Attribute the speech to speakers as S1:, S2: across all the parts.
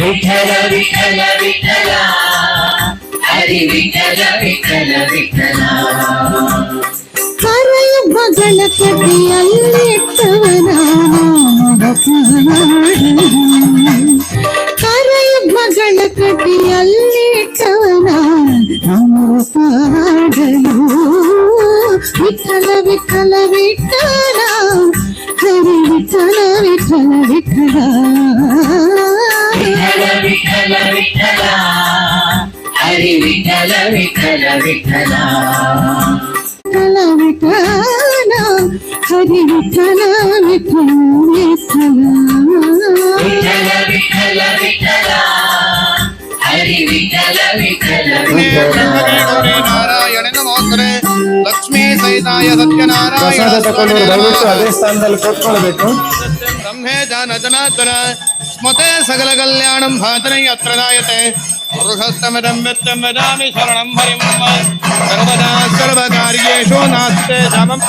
S1: விட்டல விட்டல விட்டலா. ஹரி விட்டல விட்டல
S2: விட்டலா. கரையும் மகள கட்டி அள்ளிட்டவனா கரையும் மகள கட்டி அள்ளிட்டவனா விட்டல விட்டல விட்டா ವಿಠಲ ವಿಠಲ
S1: ಹರಿ ವಿಠಲ ವಿಠಲ ವಿಠಲ
S2: ವಿಠಲ ವಿಠಲ ಹರಿ ವಿಠಲ ವಿಠಲ ವಿಠಲ
S1: ವಿಠಲ ವಿಠಲ ವಿಠಲ ಹರಿ ವಿಠಲ ವಿಠಲ ವಿಠಲ
S3: ಗೌರಿ ನಾರಾಯಣ ನಮೋಸ್ತರೆ ಲಕ್ಷ್ಮೀ ಸಹಿತಾಯ ಸತ್ಯನಾರಾಯಣ
S4: ಪ್ರಸಾದ ತಗೊಂಡವರು ದಯವಿಟ್ಟು ಅದೇ ಸ್ಥಾನದಲ್ಲಿ ಕೂತ್ಕೊಳ್ಬೇಕು
S3: జ్ఞాన జనార్దన స్మృతే సకల కళ్యాణం భాతనై అత్ర దాయతే పురుషస్తమిదం విత్తం వదామి శరణం హరిం సర్వదా సర్వకార్యేషు నాస్తే సమం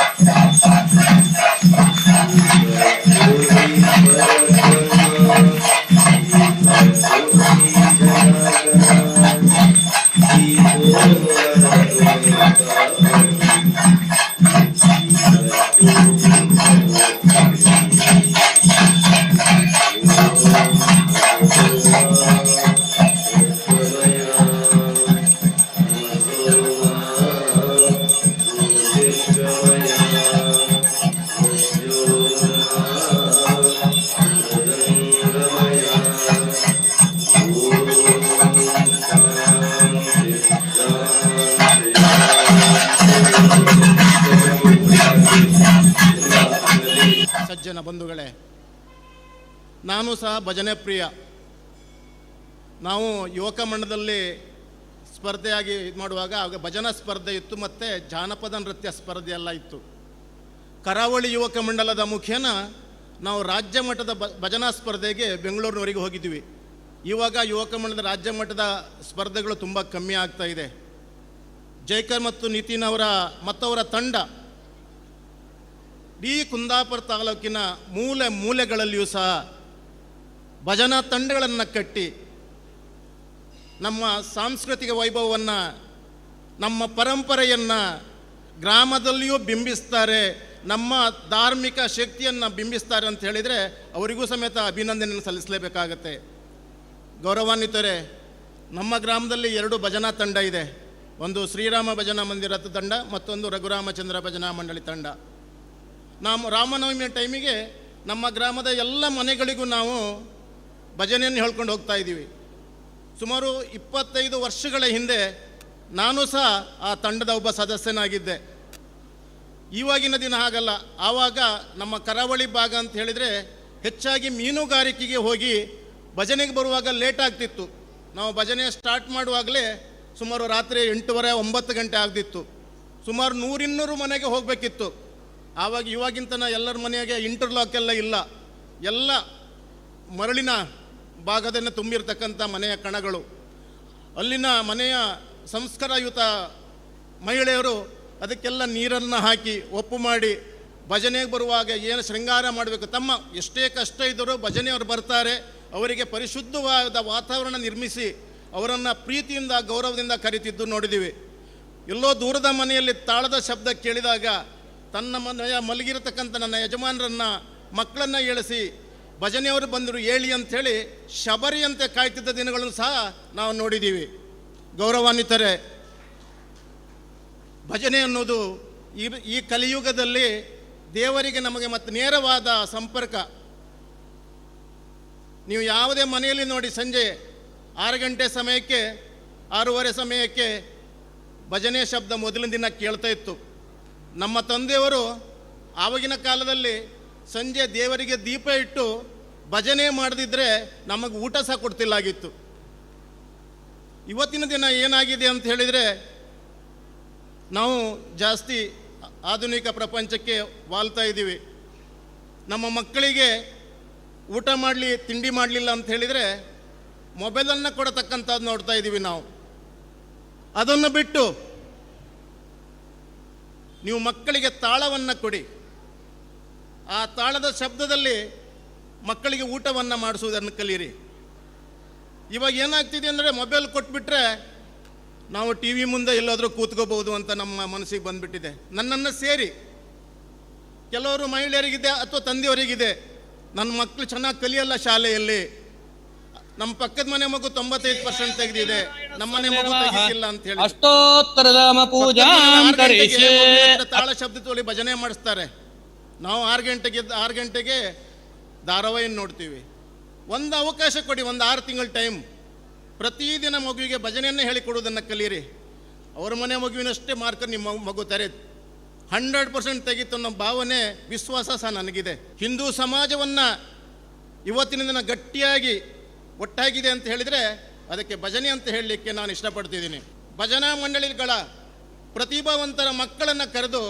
S3: ಸಜ್ಜನ ಬಂಧುಗಳೇ, ನಾನು ಸಹ ಭಜನೆ ಪ್ರಿಯ. ನಾವು ಯುವಕ ಮಂಡಲದಲ್ಲಿ ಸ್ಪರ್ಧೆಯಾಗಿ ಇದು ಮಾಡುವಾಗ ಆಗ ಭಜನಾ ಸ್ಪರ್ಧೆ ಇತ್ತು, ಮತ್ತು ಜಾನಪದ ನೃತ್ಯ ಸ್ಪರ್ಧೆ ಎಲ್ಲ ಇತ್ತು. ಕರಾವಳಿ ಯುವಕ ಮಂಡಲದ ಮುಖೇನ ನಾವು ರಾಜ್ಯ ಮಟ್ಟದ ಭಜನಾ ಸ್ಪರ್ಧೆಗೆ ಬೆಂಗಳೂರಿನವರೆಗೆ ಹೋಗಿದ್ವಿ. ಇವಾಗ ಯುವಕ ಮಂಡಲದ ರಾಜ್ಯ ಮಟ್ಟದ ಸ್ಪರ್ಧೆಗಳು ತುಂಬ ಕಮ್ಮಿ ಆಗ್ತಾ ಇದೆ. ಜೈಕರ್ ಮತ್ತು ನಿತಿನ್ ಅವರ ಮತ್ತವರ ತಂಡ ಇಡೀ ಕುಂದಾಪುರ ತಾಲೂಕಿನ ಮೂಲೆ ಮೂಲೆಗಳಲ್ಲಿಯೂ ಸಹ ಭಜನಾ ತಂಡಗಳನ್ನು ಕಟ್ಟಿ ನಮ್ಮ ಸಾಂಸ್ಕೃತಿಕ ವೈಭವವನ್ನು, ನಮ್ಮ ಪರಂಪರೆಯನ್ನು ಗ್ರಾಮದಲ್ಲಿಯೂ ಬಿಂಬಿಸ್ತಾರೆ, ನಮ್ಮ ಧಾರ್ಮಿಕ ಶಕ್ತಿಯನ್ನು ಬಿಂಬಿಸ್ತಾರೆ ಅಂತ ಹೇಳಿದರೆ ಅವರಿಗೂ ಸಮೇತ ಅಭಿನಂದನೆಯನ್ನು ಸಲ್ಲಿಸಲೇಬೇಕಾಗತ್ತೆ. ಗೌರವಾನ್ವಿತರೆ, ನಮ್ಮ ಗ್ರಾಮದಲ್ಲಿ ಎರಡು ಭಜನಾ ತಂಡ ಇದೆ. ಒಂದು ಶ್ರೀರಾಮ ಭಜನಾ ಮಂದಿರದ ತಂಡ, ಮತ್ತೊಂದು ರಘುರಾಮಚಂದ್ರ ಭಜನಾ ಮಂಡಳಿ ತಂಡ. ನಾವು ರಾಮನವಮಿಯ ಟೈಮಿಗೆ ನಮ್ಮ ಗ್ರಾಮದ ಎಲ್ಲ ಮನೆಗಳಿಗೂ ನಾವು ಭಜನೆಯನ್ನು ಹೇಳ್ಕೊಂಡು ಹೋಗ್ತಾ ಇದ್ದೀವಿ. ಸುಮಾರು ಇಪ್ಪತ್ತೈದು ವರ್ಷಗಳ ಹಿಂದೆ ನಾನು ಸಹ ಆ ತಂಡದ ಒಬ್ಬ ಸದಸ್ಯನಾಗಿದ್ದೆ. ಇವಾಗಿನ ದಿನ ಹಾಗಲ್ಲ, ಆವಾಗ ನಮ್ಮ ಕರಾವಳಿ ಭಾಗ ಅಂತ ಹೇಳಿದರೆ ಹೆಚ್ಚಾಗಿ ಮೀನುಗಾರಿಕೆಗೆ ಹೋಗಿ ಭಜನೆಗೆ ಬರುವಾಗ ಲೇಟ್ ಆಗ್ತಿತ್ತು. ನಾವು ಭಜನೆ ಸ್ಟಾರ್ಟ್ ಮಾಡುವಾಗಲೇ ಸುಮಾರು ರಾತ್ರಿ ಎಂಟೂವರೆ ಒಂಬತ್ತು ಗಂಟೆ ಆಗ್ತಿತ್ತು. ಸುಮಾರು ನೂರಿನ್ನೂರು ಮನೆಗೆ ಹೋಗಬೇಕಿತ್ತು. ಆವಾಗ ಇವಾಗಿಂತನ ಎಲ್ಲರ ಮನೆಯಾಗೆ ಇಂಟರ್ಲಾಕ್ ಎಲ್ಲ ಇಲ್ಲ. ಎಲ್ಲ ಮರಳಿನ ಭಾಗದನ್ನು ತುಂಬಿರ್ತಕ್ಕಂಥ ಮನೆಯ ಕಣಗಳು. ಅಲ್ಲಿನ ಮನೆಯ ಸಂಸ್ಕಾರಯುತ ಮಹಿಳೆಯರು ಅದಕ್ಕೆಲ್ಲ ನೀರನ್ನು ಹಾಕಿ ಒಪ್ಪು ಮಾಡಿ ಭಜನೆಗೆ ಬರುವಾಗ ಏನು ಶೃಂಗಾರ ಮಾಡಬೇಕು. ತಮ್ಮ ಎಷ್ಟೇ ಕಷ್ಟ ಇದ್ದರೂ ಭಜನೆಯವರು ಬರ್ತಾರೆ. ಅವರಿಗೆ ಪರಿಶುದ್ಧವಾದ ವಾತಾವರಣ ನಿರ್ಮಿಸಿ ಅವರನ್ನು ಪ್ರೀತಿಯಿಂದ ಗೌರವದಿಂದ ಕರಿತಿದ್ದು ನೋಡಿದ್ದೀವಿ. ಎಲ್ಲೋ ದೂರದ ಮನೆಯಲ್ಲಿ ತಾಳದ ಶಬ್ದ ಕೇಳಿದಾಗ ತನ್ನ ಮನೆಯ ಮಲಗಿರತಕ್ಕಂಥ ನನ್ನ ಯಜಮಾನರನ್ನು, ಮಕ್ಕಳನ್ನು ಏಳಿಸಿ ಭಜನೆಯವರು ಬಂದರು ಹೇಳಿ ಅಂಥೇಳಿ ಶಬರಿಯಂತೆ ಕಾಯ್ತಿದ್ದ ದಿನಗಳನ್ನು ಸಹ ನಾವು ನೋಡಿದ್ದೀವಿ. ಗೌರವಾನ್ವಿತರೆ, ಭಜನೆ ಅನ್ನೋದು ಈ ಈ ಕಲಿಯುಗದಲ್ಲಿ ದೇವರಿಗೆ ನಮಗೆ ಮತ್ತು ನೇರವಾದ ಸಂಪರ್ಕ. ನೀವು ಯಾವುದೇ ಮನೆಯಲ್ಲಿ ನೋಡಿ ಸಂಜೆ ಆರು ಗಂಟೆ ಸಮಯಕ್ಕೆ, ಆರೂವರೆ ಸಮಯಕ್ಕೆ ಭಜನೆ ಶಬ್ದ ಮೊದಲಿನ ದಿನ ಕೇಳ್ತಾ ಇತ್ತು. ನಮ್ಮ ತಂದೆಯವರು ಆವಾಗಿನ ಕಾಲದಲ್ಲಿ ಸಂಜೆ ದೇವರಿಗೆ ದೀಪ ಇಟ್ಟು ಭಜನೆ ಮಾಡದಿದ್ದರೆ ನಮಗೆ ಊಟ ಸಹ ಕೊಡ್ತಿಲ್ಲಾಗಿತ್ತು. ಇವತ್ತಿನ ದಿನ ಏನಾಗಿದೆ ಅಂತ ಹೇಳಿದರೆ ನಾವು ಜಾಸ್ತಿ ಆಧುನಿಕ ಪ್ರಪಂಚಕ್ಕೆ ವಾಲ್ತಾ ಇದ್ದೀವಿ. ನಮ್ಮ ಮಕ್ಕಳಿಗೆ ಊಟ ಮಾಡಲಿ, ತಿಂಡಿ ಮಾಡಲಿಲ್ಲ ಅಂತ ಹೇಳಿದರೆ ಮೊಬೈಲನ್ನು ಕೊಡತಕ್ಕಂಥದ್ದು ನೋಡ್ತಾ ಇದ್ದೀವಿ ನಾವು. ಅದನ್ನು ಬಿಟ್ಟು ನೀವು ಮಕ್ಕಳಿಗೆ ತಾಳವನ್ನು ಕೊಡಿ. ಆ ತಾಳದ ಶಬ್ದದಲ್ಲಿ ಮಕ್ಕಳಿಗೆ ಊಟವನ್ನು ಮಾಡಿಸುವುದನ್ನು ಕಲಿಯಿರಿ. ಇವಾಗ ಏನಾಗ್ತಿದೆ ಅಂದರೆ ಮೊಬೈಲ್ ಕೊಟ್ಬಿಟ್ರೆ ನಾವು ಟಿ ವಿ ಮುಂದೆ ಎಲ್ಲಾದರೂ ಕೂತ್ಕೋಬಹುದು ಅಂತ ನಮ್ಮ ಮನಸ್ಸಿಗೆ ಬಂದುಬಿಟ್ಟಿದೆ. ನನ್ನನ್ನು ಸೇರಿ. ಕೆಲವರು ಮಹಿಳೆಯರಿಗಿದೆ ಅಥವಾ ತಂದೆಯವರಿಗಿದೆ. ನನ್ನ ಮಕ್ಕಳು ಚೆನ್ನಾಗಿ ಕಲಿಯಲ್ಲ ಶಾಲೆಯಲ್ಲಿ. ನಮ್ಮ ಪಕ್ಕದ ಮನೆ ಮಗು ತೊಂಬತ್ತೈದು ಪರ್ಸೆಂಟ್ ತೆಗೆದಿದೆ. ನಮ್ಮ ಮನೆ ಮಗು ತೆಗೆದಿಲ್ಲ ಅಂತ ಹೇಳಿ.
S5: ಅಷ್ಟೋತ್ತರಧಾಮ ಪೂಜಾ
S3: ತಾಳ ಶಬ್ದ ತೋಳಿ ಭಜನೆ ಮಾಡಿಸ್ತಾರೆ. ನಾವು ಆರು ಗಂಟೆಗೆ ಆರು ಗಂಟೆಗೆ ಧಾರಾವಾಹಿಯನ್ನು ನೋಡ್ತೀವಿ. ಒಂದು ಅವಕಾಶ ಕೊಡಿ ಒಂದು ಆರು ತಿಂಗಳ ಟೈಮ್ ಪ್ರತಿದಿನ ಮಗುವಿಗೆ ಭಜನೆಯನ್ನು ಹೇಳಿಕೊಡುವುದನ್ನು ಕಲಿಯಿರಿ. ಅವರ ಮನೆ ಮಗುವಿನಷ್ಟೇ ಮಾರ್ಕ್ ನಿಮ್ಮ ಮಗು- ಮಗು ತಾರೆ ಹಂಡ್ರೆಡ್ ಪರ್ಸೆಂಟ್ ತೆಗೀತು ಅನ್ನೋ ಭಾವನೆ ವಿಶ್ವಾಸ ಸಹ ನನಗಿದೆ. ಹಿಂದೂ ಸಮಾಜವನ್ನು ಇವತ್ತಿನ ದಿನ ಗಟ್ಟಿಯಾಗಿ ಒಟ್ಟಾಗಿದೆ ಅಂತ ಹೇಳಿದರೆ ಅದಕ್ಕೆ ಭಜನೆ ಅಂತ ಹೇಳಲಿಕ್ಕೆ ನಾನು ಇಷ್ಟಪಡ್ತಿದ್ದೀನಿ. ಭಜನಾ ಮಂಡಳಿಗಳ ಪ್ರತಿಭಾವಂತರ ಮಕ್ಕಳನ್ನು ಕರೆದು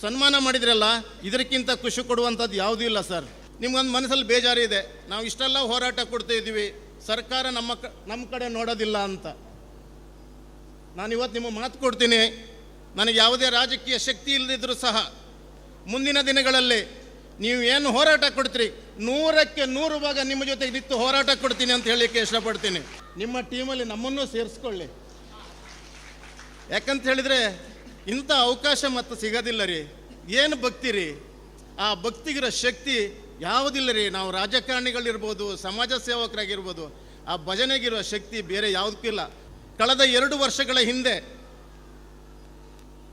S3: ಸನ್ಮಾನ ಮಾಡಿದ್ರಲ್ಲ, ಇದಕ್ಕಿಂತ ಖುಷಿ ಕೊಡುವಂಥದ್ದು ಯಾವುದೂ ಇಲ್ಲ ಸರ್. ನಿಮ್ಗೊಂದು ಮನಸ್ಸಲ್ಲಿ ಬೇಜಾರಿದೆ ನಾವು ಇಷ್ಟೆಲ್ಲ ಹೋರಾಟ ಕೊಡ್ತಾ ಇದ್ದೀವಿ. ಸರ್ಕಾರ ನಮ್ಮ ನಮ್ಮ ಕಡೆ ನೋಡೋದಿಲ್ಲ ಅಂತ. ನಾನು ಇವತ್ತು ನಿಮಗೆ ಮಾತು ಕೊಡ್ತೀನಿ. ನನಗೆ ಯಾವುದೇ ರಾಜಕೀಯ ಶಕ್ತಿ ಇಲ್ಲದಿದ್ದರೂ ಸಹ ಮುಂದಿನ ದಿನಗಳಲ್ಲಿ ನೀವು ಏನು ಹೋರಾಟ ಕೊಡ್ತೀರಿ? ನೂರಕ್ಕೆ ನೂರು ಭಾಗ ನಿಮ್ಮ ಜೊತೆ ನಿಂತು ಹೋರಾಟ ಕೊಡ್ತೀನಿ ಅಂತ ಹೇಳಲಿಕ್ಕೆ ಇಷ್ಟಪಡ್ತೀನಿ. ನಿಮ್ಮ ಟೀಮಲ್ಲಿ ನಮ್ಮನ್ನು ಸೇರಿಸ್ಕೊಳ್ಳಿ. ಯಾಕಂತ ಹೇಳಿದರೆ, ಇಂಥ ಅವಕಾಶ ಮತ್ತು ಸಿಗೋದಿಲ್ಲ ರೀ. ಏನು ಭಕ್ತಿ ರೀ? ಆ ಭಕ್ತಿಗಿರೋ ಶಕ್ತಿ ಯಾವುದಿಲ್ಲ ರೀ. ನಾವು ರಾಜಕಾರಣಿಗಳಿರ್ಬೋದು, ಸಮಾಜ ಸೇವಕರಾಗಿರ್ಬೋದು, ಆ ಭಜನೆಗಿರೋ ಶಕ್ತಿ ಬೇರೆ ಯಾವುದಕ್ಕೂ ಇಲ್ಲ. ಕಳೆದ ಎರಡು ವರ್ಷಗಳ ಹಿಂದೆ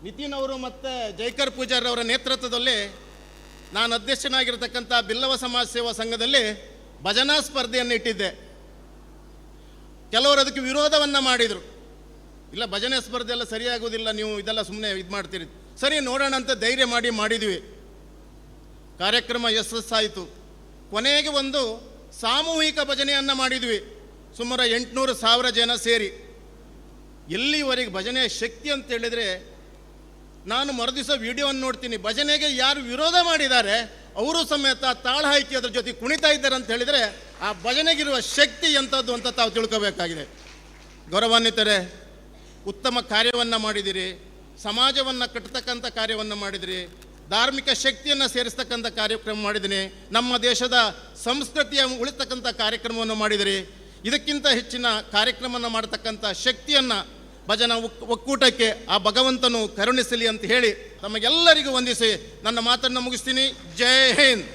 S3: ನಿತಿನ್ ಅವರು ಮತ್ತು ಜೈಕರ್ ಪೂಜಾರ್ ಅವರ ನೇತೃತ್ವದಲ್ಲಿ ನಾನು ಅಧ್ಯಕ್ಷನಾಗಿರ್ತಕ್ಕಂಥ ಬಿಲ್ಲವ ಸಮಾಜ ಸೇವಾ ಸಂಘದಲ್ಲಿ ಭಜನಾ ಸ್ಪರ್ಧೆಯನ್ನು ಇಟ್ಟಿದ್ದೆ. ಕೆಲವರು ಅದಕ್ಕೆ ವಿರೋಧವನ್ನು ಮಾಡಿದರು. ಇಲ್ಲ, ಭಜನೆ ಸ್ಪರ್ಧೆ ಎಲ್ಲ ಸರಿಯಾಗುವುದಿಲ್ಲ, ನೀವು ಇದೆಲ್ಲ ಸುಮ್ಮನೆ ಇದು ಮಾಡ್ತೀರಿ. ಸರಿ, ನೋಡೋಣ ಅಂತ ಧೈರ್ಯ ಮಾಡಿ ಮಾಡಿದ್ವಿ. ಕಾರ್ಯಕ್ರಮ ಯಶಸ್ಸಾಯಿತು. ಕೊನೆಗೆ ಒಂದು ಸಾಮೂಹಿಕ ಭಜನೆಯನ್ನು ಮಾಡಿದ್ವಿ. ಸುಮಾರು ಎಂಟುನೂರು ಸಾವಿರ ಜನ ಸೇರಿ. ಎಲ್ಲಿವರೆಗೆ ಭಜನೆಯ ಶಕ್ತಿ ಅಂತ ಹೇಳಿದರೆ ನಾನು ಮರುದಿವಸ ವಿಡಿಯೋವನ್ನು ನೋಡ್ತೀನಿ. ಭಜನೆಗೆ ಯಾರು ವಿರೋಧ ಮಾಡಿದ್ದಾರೆ, ಅವರು ಸಮೇತ ತಾಳ ಹಾಕಿ ಅದ್ರ ಜೊತೆ ಕುಣಿತಾ ಇದ್ದಾರೆ ಅಂತ ಹೇಳಿದರೆ, ಆ ಭಜನೆಗಿರುವ ಶಕ್ತಿ ಎಂಥದ್ದು ಅಂತ ತಾವು ತಿಳ್ಕೋಬೇಕಾಗಿದೆ. ಗೌರವಾನ್ವಿತರೆ, ಉತ್ತಮ ಕಾರ್ಯವನ್ನು ಮಾಡಿದಿರಿ, ಸಮಾಜವನ್ನು ಕಟ್ಟತಕ್ಕಂಥ ಕಾರ್ಯವನ್ನು ಮಾಡಿದಿರಿ, ಧಾರ್ಮಿಕ ಶಕ್ತಿಯನ್ನು ಸೇರಿಸ್ತಕ್ಕಂಥ ಕಾರ್ಯಕ್ರಮ ಮಾಡಿದ್ದೀನಿ ನಮ್ಮ ದೇಶದ ಸಂಸ್ಕೃತಿಯ ಉಳಿತಕ್ಕಂಥ ಕಾರ್ಯಕ್ರಮವನ್ನು ಮಾಡಿದಿರಿ. ಇದಕ್ಕಿಂತ ಹೆಚ್ಚಿನ ಕಾರ್ಯಕ್ರಮವನ್ನು ಮಾಡತಕ್ಕಂಥ ಶಕ್ತಿಯನ್ನು ಭಜನ ಒಕ್- ಒಕ್ಕೂಟಕ್ಕೆ ಆ ಭಗವಂತನು ಕರುಣಿಸಲಿ ಅಂತ ಹೇಳಿ ತಮಗೆಲ್ಲರಿಗೂ ವಂದಿಸಿ ನನ್ನ ಮಾತನ್ನು ಮುಗಿಸ್ತೀನಿ. ಜೈ ಹಿಂದ್.